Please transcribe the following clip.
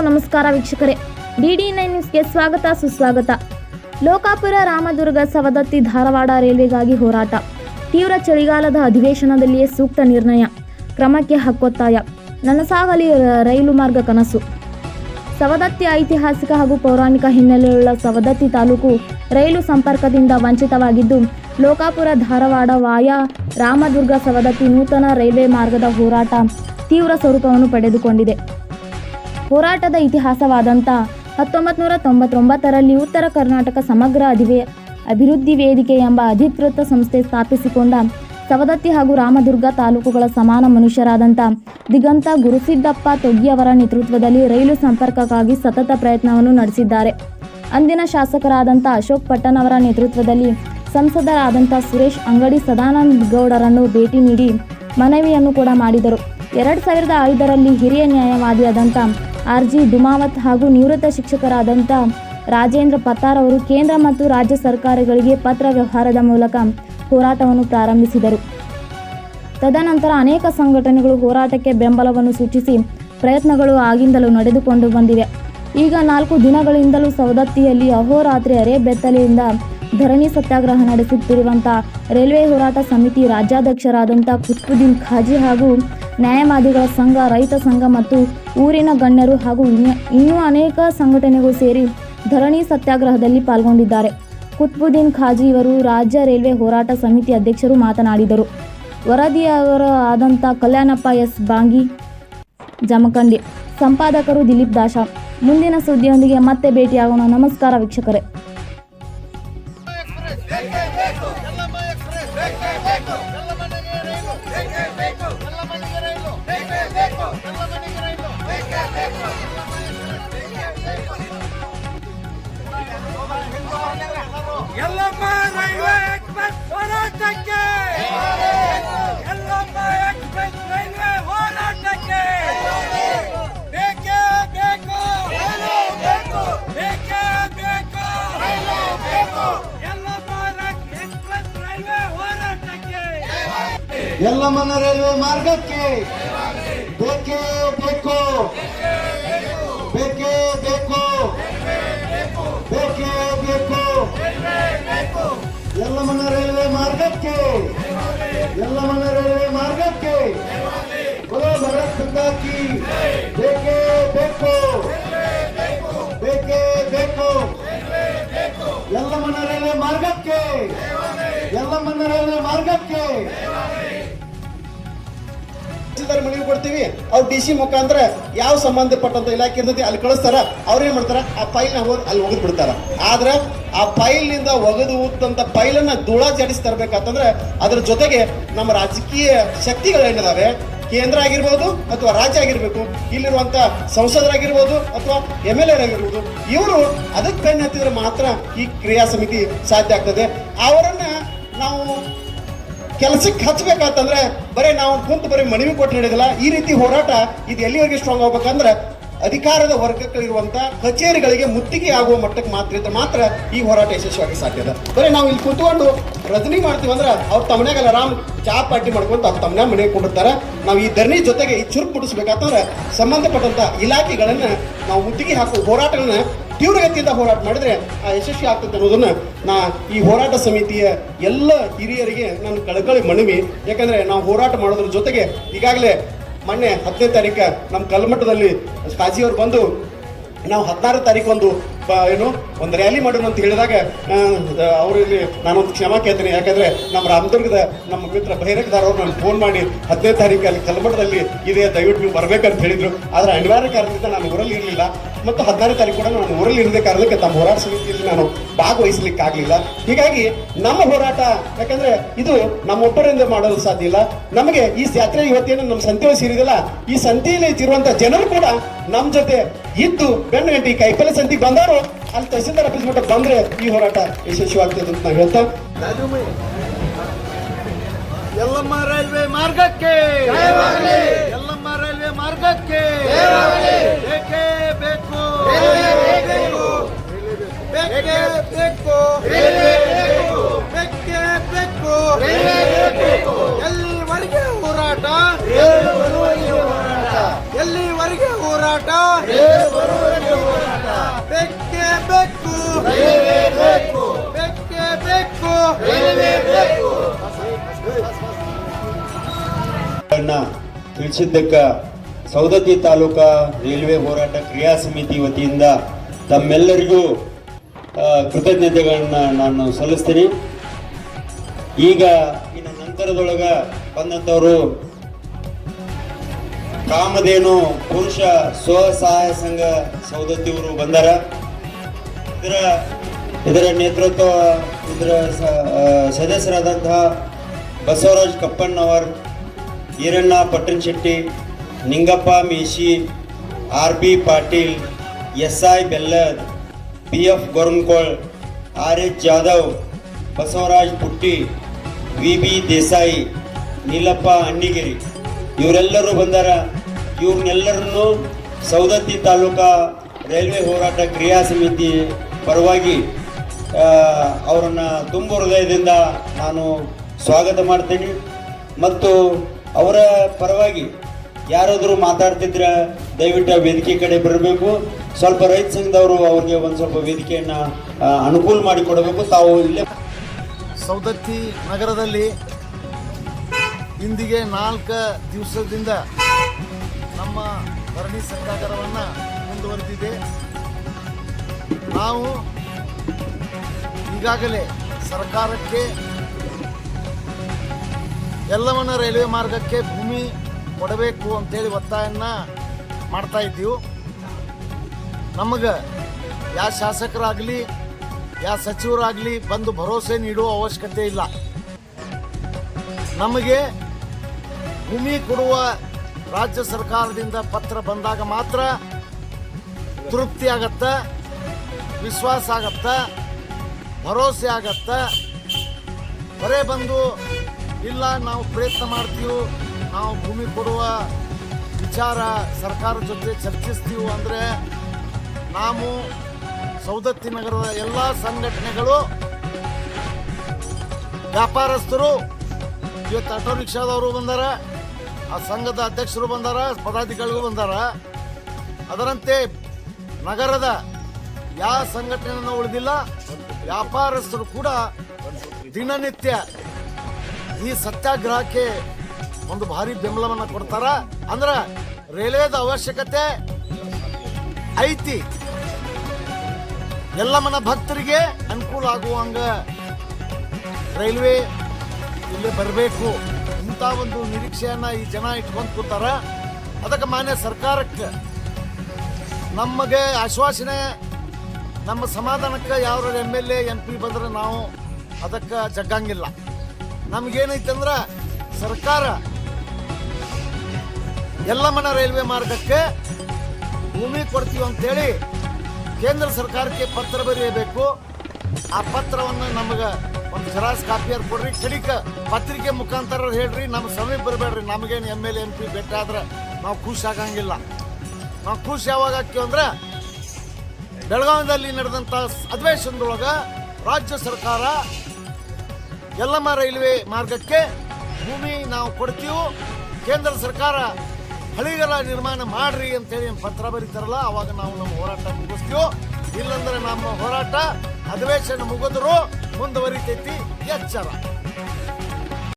Hello ನಮಸ್ಕಾರ ವೀಕ್ಷಕರೇ. DD nine ನ್ಯೂಸ್ಗೆ ಸ್ವಾಗತ, ಸುಸ್ವಾಗತ. ಲೋಕಾಪುರ ರಾಮದುರ್ಗ ಸವದತ್ತಿ ಧಾರವಾಡ ರೈಲ್ವೆಗಾಗಿ ಹೋರಾಟ. ತೀವ್ರ ಚಳಿಗಾಲದ ಅಧಿವೇಶನದಲ್ಲಿಯೇ ಸೂಕ್ತ ನಿರ್ಣಯ. ಕ್ರಮಕ್ಕೆ ಹಕ್ಕೊತ್ತಾಯ. ನನಸಾಗಲಿ ರೈಲು ಮಾರ್ಗ ಕನಸು. ಸವದತ್ತಿ ಐತಿಹಾಸಿಕ ಹಾಗೂ ಪೌರಾಣಿಕ ಹಿನ್ನೆಲೆಯುಳ್ಳ ಸವದತ್ತಿ ತಾಲೂಕು ರೈಲು ಸಂಪರ್ಕದಿಂದ ವಂಚಿತವಾಗಿದ್ದು, ಲೋಕಾಪುರ ಧಾರವಾಡ ವಾಯ ರಾಮದುರ್ಗ ಸವದತ್ತಿ ನೂತನ ರೈಲ್ವೆ ಮಾರ್ಗದ ಹೋರಾಟ ತೀವ್ರ ಸ್ವರೂಪವನ್ನು ಪಡೆದುಕೊಂಡಿದೆ. ಹೋರಾಟದ ಇತಿಹಾಸವಾದಂಥ ಹತ್ತೊಂಬತ್ತು ನೂರ ತೊಂಬತ್ತೊಂಬತ್ತರಲ್ಲಿ ಉತ್ತರ ಕರ್ನಾಟಕ ಸಮಗ್ರ ಅಧಿವೆ ಅಭಿವೃದ್ಧಿ ವೇದಿಕೆ ಎಂಬ ಅಧಿಕೃತ ಸಂಸ್ಥೆ ಸ್ಥಾಪಿಸಿಕೊಂಡ ಸವದತ್ತಿ ಹಾಗೂ ರಾಮದುರ್ಗ ತಾಲೂಕುಗಳ ಸಮಾನ ಮನುಷ್ಯರಾದಂಥ ದಿಗಂತ ಗುರುಸಿದ್ದಪ್ಪ ತೊಗ್ಗಿಯವರ ನೇತೃತ್ವದಲ್ಲಿ ರೈಲು ಸಂಪರ್ಕಕ್ಕಾಗಿ ಸತತ ಪ್ರಯತ್ನವನ್ನು ನಡೆಸಿದ್ದಾರೆ. ಅಂದಿನ ಶಾಸಕರಾದಂಥ ಅಶೋಕ್ ಪಟ್ಟಣ್ ಅವರ ನೇತೃತ್ವದಲ್ಲಿ ಸಂಸದರಾದಂಥ ಸುರೇಶ್ ಅಂಗಡಿ ಸದಾನಂದ ಗೌಡರನ್ನು ಭೇಟಿ ನೀಡಿ ಮನವಿಯನ್ನು ಕೂಡ ಮಾಡಿದರು. ಎರಡು ಸಾವಿರದ ಐದರಲ್ಲಿ ಹಿರಿಯ ನ್ಯಾಯವಾದಿಯಾದಂಥ ಆರ್ ಜಿ ಡುಮಾವತ್ ಹಾಗೂ ನಿವೃತ್ತ ಶಿಕ್ಷಕರಾದಂಥ ರಾಜೇಂದ್ರ ಪತ್ತಾರ್ ಅವರು ಕೇಂದ್ರ ಮತ್ತು ರಾಜ್ಯ ಸರ್ಕಾರಗಳಿಗೆ ಪತ್ರ ವ್ಯವಹಾರದ ಮೂಲಕ ಹೋರಾಟವನ್ನು ಪ್ರಾರಂಭಿಸಿದರು. ತದನಂತರ ಅನೇಕ ಸಂಘಟನೆಗಳು ಹೋರಾಟಕ್ಕೆ ಬೆಂಬಲವನ್ನು ಸೂಚಿಸಿ ಪ್ರಯತ್ನಗಳು ಆಗಿಂದಲೂ ನಡೆದುಕೊಂಡು ಬಂದಿವೆ. ಈಗ ನಾಲ್ಕು ದಿನಗಳಿಂದಲೂ ಸವದತ್ತಿಯಲ್ಲಿ ಅಹೋರಾತ್ರಿ ಅರೆ ಬೆತ್ತಲೆಯಿಂದ ಧರಣಿ ಸತ್ಯಾಗ್ರಹ ನಡೆಸುತ್ತಿರುವಂಥ ರೈಲ್ವೆ ಹೋರಾಟ ಸಮಿತಿ ರಾಜ್ಯಾಧ್ಯಕ್ಷರಾದಂಥ ಕುತ್ಬುದ್ದೀನ್ ಖಾಜಿ ಹಾಗೂ ನ್ಯಾಯವಾದಿಗಳ ಸಂಘ, ರೈತ ಸಂಘ ಮತ್ತು ಊರಿನ ಗಣ್ಯರು ಹಾಗೂ ಇನ್ನೂ ಅನೇಕ ಸಂಘಟನೆಗಳು ಸೇರಿ ಧರಣಿ ಸತ್ಯಾಗ್ರಹದಲ್ಲಿ ಪಾಲ್ಗೊಂಡಿದ್ದಾರೆ. ಕುತ್ಬುದ್ದೀನ್ ಖಾಜಿ ಇವರು ರಾಜ್ಯ ರೈಲ್ವೆ ಹೋರಾಟ ಸಮಿತಿ ಅಧ್ಯಕ್ಷರು ಮಾತನಾಡಿದರು. ವರದಿಯವರ ಆದಂಥ ಕಲ್ಯಾಣಪ್ಪ ಎಸ್. ಬಾಂಗಿ, ಜಮಖಂಡಿ. ಸಂಪಾದಕರು ದಿಲೀಪ್ ದಾಶ ಮುಂದಿನ ಸುದ್ದಿಯೊಂದಿಗೆ ಮತ್ತೆ ಭೇಟಿಯಾಗೋಣ. ನಮಸ್ಕಾರ ವೀಕ್ಷಕರೇ. ಯಲ್ಲಮ್ಮನ ರೈಲ್ವೆ ಮಾರ್ಗಕ್ಕೆ. ಬೇಕೇ ಬೇಕು. ಬೇಕೇ ಬೇಕು. ಬೇಕೇ ಬೇಕು. ಯಲ್ಲಮ್ಮನ ರೈಲ್ವೆ ಮಾರ್ಗಕ್ಕೆ. ಯಲ್ಲಮ್ಮನ ರೈಲ್ವೆ ಮಾರ್ಗಕ್ಕೆ. ಪಿತಾಕಿ ಬೇಕೇ ಬೇಕು. ಬೇಕೇ ಬೇಕು. ಯಲ್ಲಮ್ಮನ ರೈಲ್ವೆ ಮಾರ್ಗಕ್ಕೆ. ಯಲ್ಲಮ್ಮನ ರೈಲ್ವೆ ಮಾರ್ಗಕ್ಕೆ. ತಹಸೀಲ್ದಾರ್ ಮನವಿ ಕೊಡ್ತೀವಿ. ಅವ್ರು ಡಿ ಸಿ ಮುಖಾಂತರ ಯಾವ ಸಂಬಂಧಪಟ್ಟಂತ ಇಲಾಖೆ ಇರ್ತೈತಿ ಅಲ್ಲಿ ಕಳಿಸ್ತಾರ. ಅವ್ರು ಏನ್ ಮಾಡ್ತಾರ? ಆ ಫೈಲ್ ಹೋಗಿ ಅಲ್ಲಿ ಒಗದು ಬಿಡ್ತಾರ. ಆದ್ರೆ ಆ ಫೈಲ್ನಿಂದ ಒಗದು ಊದಂತ ಫೈಲನ್ನ ಧೂಳ ಜಾಡಿಸಿ ತರ್ಬೇಕಂತಂದ್ರೆ ಅದ್ರ ಜೊತೆಗೆ ನಮ್ಮ ರಾಜಕೀಯ ಶಕ್ತಿಗಳೇನಿದಾವೆ ಕೇಂದ್ರ ಆಗಿರ್ಬೋದು ಅಥವಾ ರಾಜ್ಯ ಆಗಿರ್ಬೇಕು. ಇಲ್ಲಿರುವಂತ ಸಂಸದರಾಗಿರ್ಬೋದು ಅಥವಾ ಎಂ ಎಲ್ ಆಗಿರ್ಬೋದು ಇವರು ಅದಕ್ಕೆ ಬೆನ್ನು ಹತ್ತಿದ್ರೆ ಮಾತ್ರ ಈ ಕ್ರಿಯಾ ಸಮಿತಿ ಸಾಧ್ಯ ಆಗ್ತದೆ. ಅವರನ್ನ ನಾವು ಕೆಲಸಕ್ಕೆ ಹಚ್ಬೇಕಂತಂದ್ರೆ ಬರೀ ನಾವು ಕುಂತು ಬರೀ ಮನವಿ ಕೊಟ್ಟು ನಡೆದಿಲ್ಲ, ಈ ರೀತಿ ಹೋರಾಟ ಇದು ಎಲ್ಲಿವರೆಗೆ ಸ್ಟ್ರಾಂಗ್ ಆಗ್ಬೇಕಂದ್ರೆ ಅಧಿಕಾರದ ವರ್ಗಗಳಿರುವಂತ ಕಚೇರಿಗಳಿಗೆ ಮುತ್ತಿಗೆ ಆಗುವ ಮಟ್ಟಕ್ಕೆ ಮಾತ್ರ ಇದ್ರೆ ಮಾತ್ರ ಈ ಹೋರಾಟ ಯಶಸ್ವಿಯಾಗಿ ಸಾಧ್ಯ ಅದ. ಬರೀ ನಾವು ಇಲ್ಲಿ ಕೂತ್ಕೊಂಡು ರಜನಿ ಮಾಡ್ತೀವಿ ಅಂದ್ರೆ ಅವ್ರ ತಮ್ಮನೆಗೆಲ್ಲ ರಾಮ್ ಚಾ ಪಾರ್ಟಿ ಮಾಡ್ಕೊಂತ ಅವ್ರ ತಮ್ಮನೆ ಮನೆಗೆ ಕೊಟ್ಟಿರ್ತಾರೆ ನಾವು ಈ ಧರಣಿ ಜೊತೆಗೆ ಈ ಚುರುಕು ಮುಟ್ಟಿಸ್ಬೇಕಂತಂದ್ರೆ ಸಂಬಂಧಪಟ್ಟಂತ ಇಲಾಖೆಗಳನ್ನ ನಾವು ಮುತ್ತಿಗೆ ಹಾಕುವ ಹೋರಾಟಗಳನ್ನ ತೀವ್ರಗತಿಯಿಂದ ಹೋರಾಟ ಮಾಡಿದ್ರೆ ಆ ಯಶಸ್ವಿ ಆಗ್ತದೆ ಅನ್ನೋದನ್ನ ನಾ ಈ ಹೋರಾಟ ಸಮಿತಿಯ ಎಲ್ಲ ಹಿರಿಯರಿಗೆ ನಾನು ಕಳಕಳಿ ಮನವಿ. ಯಾಕಂದ್ರೆ ನಾವು ಹೋರಾಟ ಮಾಡೋದ್ರ ಜೊತೆಗೆ ಈಗಾಗಲೇ ಮೊನ್ನೆ ಹತ್ತನೇ ತಾರೀಕು ನಮ್ಮ ಕಲ್ಮಠದಲ್ಲಿ ಕಾಜಿಯವರು ಬಂದು ನಾವು ಹದಿನಾರು ತಾರೀಕು ಒಂದು ಏನು, ಒಂದು ರ್ಯಾಲಿ ಮಾಡೋಣ ಅಂತ ಹೇಳಿದಾಗ ಅವರಲ್ಲಿ ನಾನೊಂದು ಕ್ಷಮ ಕೇಳ್ತೀನಿ. ಯಾಕಂದ್ರೆ ನಮ್ಮ ರಾಮದುರ್ಗದ ನಮ್ಮ ಮಿತ್ರ ಬಹಿರಂಗದಾರ್ ಅವರು ನಾನು ಫೋನ್ ಮಾಡಿ ಹದಿನೈದು ತಾರೀಕು ಅಲ್ಲಿ ಕಲ್ಮಠದಲ್ಲಿ ಇದೆ, ದಯವಿಟ್ಟು ನೀವು ಬರಬೇಕಂತ ಹೇಳಿದ್ರು. ಆದರೆ ಅನಿವಾರ್ಯ ಕಾರಣದಿಂದ ನಾನು ಊರಲ್ಲಿ ಇರಲಿಲ್ಲ. ಮತ್ತು ಹದಿನಾರು ತಾರೀಕು ಕೂಡ ನಾನು ಊರಲ್ಲಿ ಇರದೇ ಕಾರಣಕ್ಕೆ ತಮ್ಮ ಹೋರಾಟ ಸಮಿತಿಯಲ್ಲಿ ನಾನು ಭಾಗವಹಿಸಲಿಕ್ಕಾಗಲಿಲ್ಲ. ಹೀಗಾಗಿ ನಮ್ಮ ಹೋರಾಟ, ಯಾಕಂದ್ರೆ ಇದು ನಮ್ಮೊಬ್ಬರಿಂದ ಮಾಡಲು ಸಾಧ್ಯ ಇಲ್ಲ. ನಮಗೆ ಈ ಜಾತ್ರೆ ಇವತ್ತೇನು ನಮ್ಮ ಸಂತೆಯಲ್ಲಿ ಸೇರಿದಲ್ಲ, ಈ ಸಂತೆಯಲ್ಲಿ ಇರುವಂಥ ಜನರು ಕೂಡ ನಮ್ಮ ಜೊತೆ ಇದ್ದು ಗಂಡು ಗಂಟೆ ಕೈಪಲ್ಯ ಸಂತಿಗೆ ಬಂದವರು ಅಲ್ಲಿ ತಹಸೀಲ್ದಾರ್ ಆಫೀಸ್ ಮಟ್ಟ ಬಂದ್ರೆ ಈ ಹೋರಾಟ ಯಶಸ್ವಿಯಾಗ್ತದೆ ಅಂತ ನಾವು ಹೇಳ್ತಾ. ಎಲ್ಲಮ್ಮ ರೈಲ್ವೆ ಮಾರ್ಗಕ್ಕೆ. ಎಲ್ಲಮ್ಮ ರೈಲ್ವೆ ಮಾರ್ಗಕ್ಕೆ. ಬೇಕೇ. ಬೇಕು ಬೇಕೇ. ಬೇಕು ಬೇಕೇ. ತಿಳಿಸಿದ್ದಕ್ಕ ಸೌದತ್ತಿ ತಾಲೂಕಾ ರೈಲ್ವೆ ಹೋರಾಟ ಕ್ರಿಯಾ ಸಮಿತಿ ವತಿಯಿಂದ ತಮ್ಮೆಲ್ಲರಿಗೂ ಕೃತಜ್ಞತೆಗಳನ್ನ ನಾನು ಸಲ್ಲಿಸ್ತೀನಿ. ಈಗ, ಇನ್ನು ನಂತರದೊಳಗ ಬಂದಂಥವರು ಕಾಮಧೇನು ಪುರುಷ ಸ್ವಸಹಾಯ ಸಂಘ ಸೌದತ್ತಿಯವರು ಬಂದಾರ. ಇದರ ಇದರ ನೇತೃತ್ವ, ಇದರ ಸದಸ್ಯರಾದಂತಹ Basavaraj Kappannavar, Iranna Pattan Shetty Ningappa Meshi, R B Patil, S I Bellad B F Gorankol R H Jadhav, Basavaraj Putti, V B Desai, Neelappa Annigiri. ಇವರೆಲ್ಲರೂ ಬಂದಾರ. ಇವ್ರನ್ನೆಲ್ಲರನ್ನು ಸೌದತ್ತಿ ತಾಲೂಕಾ ರೈಲ್ವೆ ಹೋರಾಟ ಕ್ರಿಯಾ ಸಮಿತಿ ಪರವಾಗಿ ಅವರನ್ನು ತುಂಬ ಹೃದಯದಿಂದ ನಾನು ಸ್ವಾಗತ ಮಾಡ್ತೀನಿ. ಮತ್ತು ಅವರ ಪರವಾಗಿ ಯಾರಾದರೂ ಮಾತಾಡ್ತಿದ್ರೆ ದಯವಿಟ್ಟು ವೇದಿಕೆ ಕಡೆ ಬರಬೇಕು. ಸ್ವಲ್ಪ ರೈತ ಸಂಘದವರು ಅವ್ರಿಗೆ ಒಂದು ಸ್ವಲ್ಪ ವೇದಿಕೆಯನ್ನು ಅನುಕೂಲ ಮಾಡಿಕೊಡಬೇಕು ತಾವು ಇಲ್ಲೇ ಸೌದತ್ತಿ ನಗರದಲ್ಲಿ ಇಂದಿಗೆ ನಾಲ್ಕು ದಿವಸದಿಂದ ನಮ್ಮ ಧರಣಿ ಸತ್ಯಾಗ್ರಹವನ್ನು ಮುಂದುವರೆದಿದೆ. ನಾವು ಈಗಾಗಲೇ ಸರ್ಕಾರಕ್ಕೆ, ಎಲ್ಲವನ್ನ ರೈಲ್ವೆ ಮಾರ್ಗಕ್ಕೆ ಭೂಮಿ ಕೊಡಬೇಕು ಅಂತೇಳಿ ಒತ್ತಾಯನ್ನ ಮಾಡ್ತಾ ಇದ್ದೀವಿ. ನಮಗೆ ಯಾವ ಶಾಸಕರಾಗಲಿ ಯಾವ ಸಚಿವರಾಗಲಿ ಬಂದು ಭರವಸೆ ನೀಡುವ ಅವಶ್ಯಕತೆ ಇಲ್ಲ. ನಮಗೆ ಭೂಮಿ ಕೊಡುವ ರಾಜ್ಯ ಸರ್ಕಾರದಿಂದ ಪತ್ರ ಬಂದಾಗ ಮಾತ್ರ ತೃಪ್ತಿ ಆಗತ್ತ, ವಿಶ್ವಾಸ ಆಗತ್ತ, ಭರವಸೆ ಆಗತ್ತ. ಬರೇ ಬಂದು, ಇಲ್ಲ, ನಾವು ಪ್ರಯತ್ನ ಮಾಡ್ತೀವಿ, ನಾವು ಭೂಮಿ ಕೊಡುವ ವಿಚಾರ ಸರ್ಕಾರ ಜೊತೆ ಚರ್ಚಿಸ್ತೀವಿ ಅಂದರೆ ನಾವು ಸೌದತ್ತಿ ನಗರದ ಎಲ್ಲ ಸಂಘಟನೆಗಳು, ವ್ಯಾಪಾರಸ್ಥರು, ಇವತ್ತು ಆಟೋ ರಿಕ್ಷಾದವರು ಬಂದಾರ. ಆ ಸಂಘದ ಅಧ್ಯಕ್ಷರು ಬಂದಾರ, ಪದಾಧಿಕಾರಿಗಳು ಬಂದಾರ. ಅದರಂತೆ ನಗರದ ಯಾವ ಸಂಘಟನೆಯನ್ನು ಉಳಿದಿಲ್ಲ, ವ್ಯಾಪಾರಸ್ಥರು ಕೂಡ ದಿನನಿತ್ಯ ಈ ಸತ್ಯಾಗ್ರಹಕ್ಕೆ ಒಂದು ಭಾರಿ ಬೆಂಬಲವನ್ನು ಕೊಡ್ತಾರ. ಅಂದ್ರೆ ರೈಲ್ವೇದ ಅವಶ್ಯಕತೆ ಐತಿ. ಎಲ್ಲ ಮನ ಭಕ್ತರಿಗೆ ಅನುಕೂಲ ಆಗುವಂಗ ರೈಲ್ವೆ ಇಲ್ಲಿ ಬರಬೇಕು. ಇಂಥ ಒಂದು ನಿರೀಕ್ಷೆಯನ್ನ ಈ ಜನ ಇಟ್ಕೊಂಡು ಕೂತಾರ. ಅದಕ್ಕೆ ಮಾನ್ಯ ಸರ್ಕಾರಕ್ಕೆ ನಮಗೆ ಆಶ್ವಾಸನೆ, ನಮ್ಮ ಸಮಾಧಾನಕ್ಕೆ ಯಾವ M L A, M P ಬಂದ್ರೆ ನಾವು ಅದಕ್ಕೆ ಜಗ್ಗಂಗಿಲ್ಲ. ನಮಗೇನೈತಂದ್ರೆ ಸರ್ಕಾರ ಎಲ್ಲಮ್ಮನ ರೈಲ್ವೆ ಮಾರ್ಗಕ್ಕೆ ಭೂಮಿ ಕೊಡ್ತೀವಿ ಅಂತೇಳಿ ಕೇಂದ್ರ ಸರ್ಕಾರಕ್ಕೆ ಪತ್ರ ಬರೆಯಬೇಕು. ಆ ಪತ್ರವನ್ನು ನಮಗೆ ಕಾಪಿ ಕಾಪಿಯರ್ ಕೊಡ್ರಿ. ಕಡಿಕ ಪತ್ರಿಕೆ ಮುಖಾಂತರ ಹೇಳ್ರಿ. ನಮ್ಮ ಸಮೀಪ ಬರಬೇಡ್ರಿ. ನಮಗೇನು ಎಂ ಎಲ್ ಎಂ ಪಿ ಭೇಟಿ ಆದ್ರೆ ನಾವು ಖುಷಿ ಆಗಂಗಿಲ್ಲ. ನಾವು ಖುಷಿ ಯಾವಾಗ ಹಾಕ್ತೀವಿ ಅಂದ್ರೆ ಬೆಳಗಾವಿಯಲ್ಲಿ ನಡೆದಂಥ ಅಧಿವೇಶನದೊಳಗ ರಾಜ್ಯ ಸರ್ಕಾರ ಎಲ್ಲಮ್ಮ ರೈಲ್ವೆ ಮಾರ್ಗಕ್ಕೆ ಭೂಮಿ ನಾವು ಕೊಡ್ತೀವಿ. ಕೇಂದ್ರ ಸರ್ಕಾರ ಹಳಿಗಳ ನಿರ್ಮಾಣ ಮಾಡ್ರಿ ಅಂತೇಳಿ ಪತ್ರ ಬರೀತಾರಲ್ಲ, ಅವಾಗ ನಾವು ನಮ್ಮ ಹೋರಾಟ ಮುಗಿಸ್ತೀವಿ. ಇಲ್ಲಂದ್ರೆ ನಮ್ಮ ಹೋರಾಟ ಅಧಿವೇಶನ ಮುಗಿದ್ರು ಮುಂದುವರಿತೈತಿ ಎಚ್ಚರ.